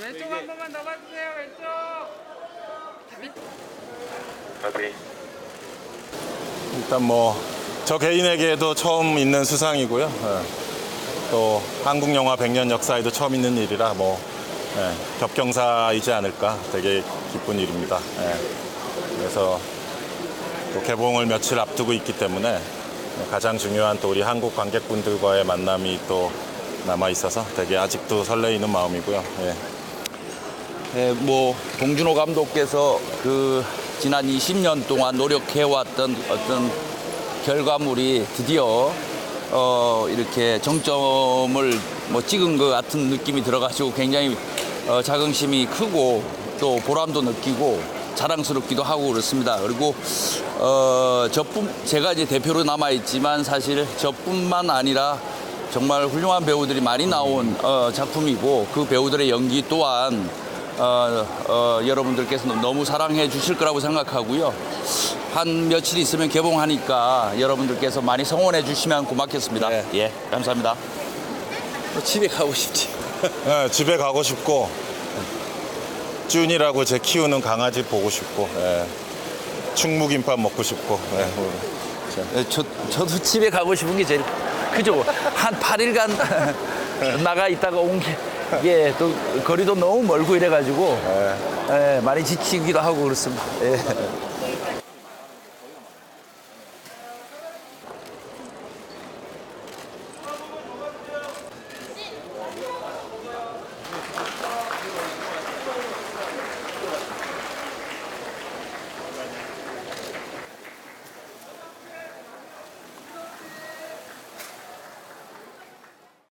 왼쪽 한 번만 더 봐주세요. 왼쪽. 일단 뭐 저 개인에게도 처음 있는 수상이고요. 예. 또 한국 영화 100년 역사에도 처음 있는 일이라 뭐 예, 겹경사이지 않을까 되게 기쁜 일입니다. 예. 그래서 또 개봉을 며칠 앞두고 있기 때문에 가장 중요한 또 우리 한국 관객분들과의 만남이 또 남아 있어서 되게 아직도 설레이는 마음이고요. 예. 예, 뭐 봉준호 감독께서 그 지난 20년 동안 노력해왔던 어떤 결과물이 드디어 어, 이렇게 정점을 뭐 찍은 것 같은 느낌이 들어가지고 굉장히 어, 자긍심이 크고 또 보람도 느끼고 자랑스럽기도 하고 그렇습니다. 그리고 어, 저뿐 제가 이제 대표로 남아 있지만 사실 저뿐만 아니라 정말 훌륭한 배우들이 많이 나온 어, 작품이고 그 배우들의 연기 또한 어, 어, 여러분들께서 너무 사랑해 주실 거라고 생각하고요. 한 며칠 있으면 개봉하니까 여러분들께서 많이 성원해 주시면 고맙겠습니다. 네. 예, 감사합니다. 집에 가고 싶지. 예, 집에 가고 싶고 쭌이라고 제 키우는 강아지 보고 싶고 예. 충무김밥 먹고 싶고 예. 예, 저, 저도 집에 가고 싶은 게 제일 크죠. 한 8일간 나가 있다가 온 게, 이게 또 거리도 너무 멀고 이래가지고 예, 많이 지치기도 하고 그렇습니다. 예.